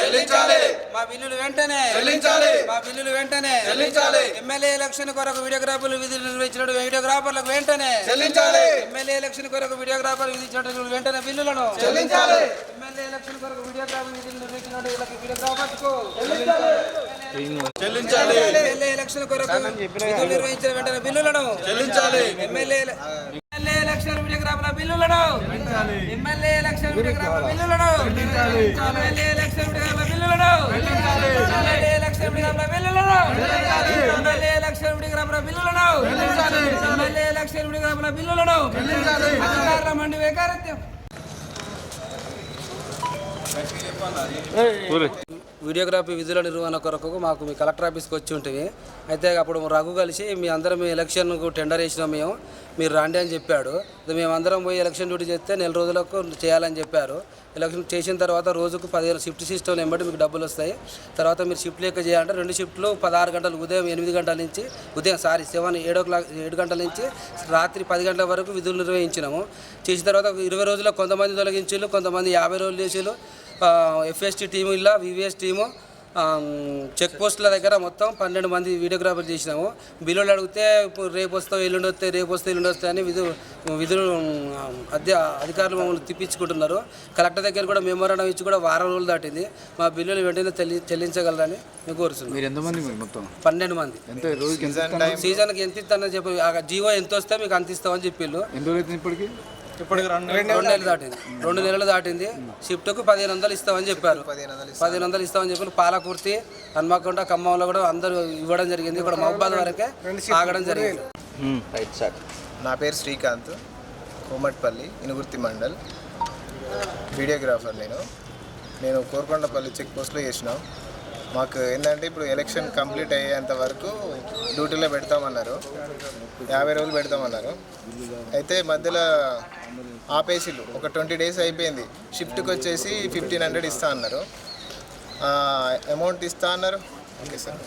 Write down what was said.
చెల్లించాలి. మా బిల్లులు వెంటనే. చెల్లించాలి. మా బిల్లులు వెంటనే. చెల్లించాలి. ఎమ్మెల్యే ఎలక్షన్ కొరకు వీడియోగ్రాఫర్లు విధులు నిర్వహించిన వీడియోగ్రాఫర్లకు వెంటనే. చెల్లించాలి. ఎమ్మెల్యే ఎలక్షన్ కొరకు వీడియోగ్రాఫర్ విధించిన వెంటనే బిల్లులను. చెల్లించాలి. ఎమ్మెల్యే ఎలక్షన్ కొరకు వీడియోగ్రాఫర్ విధులు నిర్వహించిన వీడియోగ్రాఫర్స్కు చెల్లించాలి. ఎమ్మెల్యే ఎలక్షన్ కొరకు విధులు నిర్వహించిన వెంటనే బిల్లులను. చెల్లించాలి. ఎమ్మెల్యే ఎమ్మెల్యే ఎలక్షన్ వీడియోగ్రాఫర్ల బిల్లులను. ఎమ్మెల్యే ఎలక్షన్ వీడియోగ్రాఫర్ల బిల్లులను. ఎమ్మెల్యే ఎలక్షన్ వీడియోగ్రాఫర్ల బిల్లులను. ఎమ్మెల్యే ఎలక్షన్ వీడియోగ్రాఫర్ల బిల్లులను. ఎమ్మెల్యే ఎలక్షన్ వీడియోగ్రాఫర్ల బిల్లులను. ఎమ్మెల్యే ఎలక్షన్ వీడియోగ్రాఫర్ల బిల్లులను. అధికారుల మండి వేకారత్యం వీడియోగ్రఫీ విధుల నిర్వహణ కొరకు మాకు మీ కలెక్టర్ ఆఫీస్కి వచ్చి ఉంటుంది. అయితే అప్పుడు రఘు కలిసి మీ అందరం మీ ఎలక్షన్కు టెండర్ వేసినాం మేము. మీరు రాండి అని చెప్పాడు. మేమందరం పోయి ఎలక్షన్ డ్యూటీ చేస్తే నెల రోజులకు చేయాలని చెప్పారు. ఎలక్షన్ చేసిన తర్వాత రోజుకు పదిహేను షిఫ్ట్ సిస్టమ్ ఎంబడి మీకు డబ్బులు వస్తాయి. తర్వాత మీరు షిఫ్ట్ లెక్క చేయాలంటే రెండు షిఫ్ట్లు పదహారు గంటలు ఉదయం ఎనిమిది గంటల నుంచి ఉదయం సారీ సెవెన్ ఏడో క్లాక్ ఏడు గంటల నుంచి రాత్రి పది గంటల వరకు విధులు నిర్వహించినాము. చేసిన తర్వాత ఇరవై రోజుల్లో కొంతమంది తొలగించారు కొంతమంది యాభై రోజులు చేసారు ఎఫ్ఎస్టీ టీము ఇలా వివిఎస్ టీము ఆ, చెక్ పోస్టుల దగ్గర మొత్తం పన్నెండు మంది వీడియోగ్రాఫర్ చేసినాము. బిల్లులు అడిగితే ఇప్పుడు రేపు వస్తావు ఎల్లుండి వస్తే రేపు వస్తే ఎల్లుండి వస్తే అని విధు విధులు అధ్య అధికారులు మమ్మల్ని తిప్పించుకుంటున్నారు. కలెక్టర్ దగ్గర కూడా మెమోరాండం ఇచ్చి కూడా వారం రోజులు దాటింది. మా బిల్లులు వెంటనే చెల్లి చెల్లించగలరని మేము కోరుతున్నాం మీరు ఎంతమంది మీరు మొత్తం? పన్నెండు మంది? సీజన్కి ఎంత ఇస్తానని చెప్పి ఆ జీవో ఎంత వస్తే మీకు అంత ఇస్తామని చెప్పిళ్ళు. ఇప్పటికి రెండు రెండు నెలలు దాటింది. రెండు నెలలు దాటింది. షిఫ్ట్కు పదిహేను వందలు ఇస్తామని చెప్పారు. పదిహేను వందలు ఇస్తామని చెప్పి పాలకుర్తి హన్మకొండ ఖమ్మంలో కూడా అందరూ ఇవ్వడం జరిగింది. ఇక్కడ మహబాద్ వరకే ఆగడం జరిగింది. Right sir. నా పేరు శ్రీకాంత్ కోమట్పల్లి ఇనుగుర్తి మండల్. వీడియోగ్రాఫర్ నేను. నేను కోరుకొండపల్లి చెక్ పోస్ట్లో చేసినాం. మాకు ఏంటంటే ఇప్పుడు ఎలక్షన్ కంప్లీట్ అయ్యేంత వరకు డ్యూటీలో పెడతామన్నారు. యాభై రోజులు పెడతామన్నారు. అయితే మధ్యలో ఆపేసిళ్ళు. ఒక ట్వంటీ డేస్ అయిపోయింది. షిఫ్ట్కి వచ్చేసి ఫిఫ్టీన్ హండ్రెడ్ ఇస్తా అన్నారు. అమౌంట్ ఇస్తా అన్నారు. Okay sir.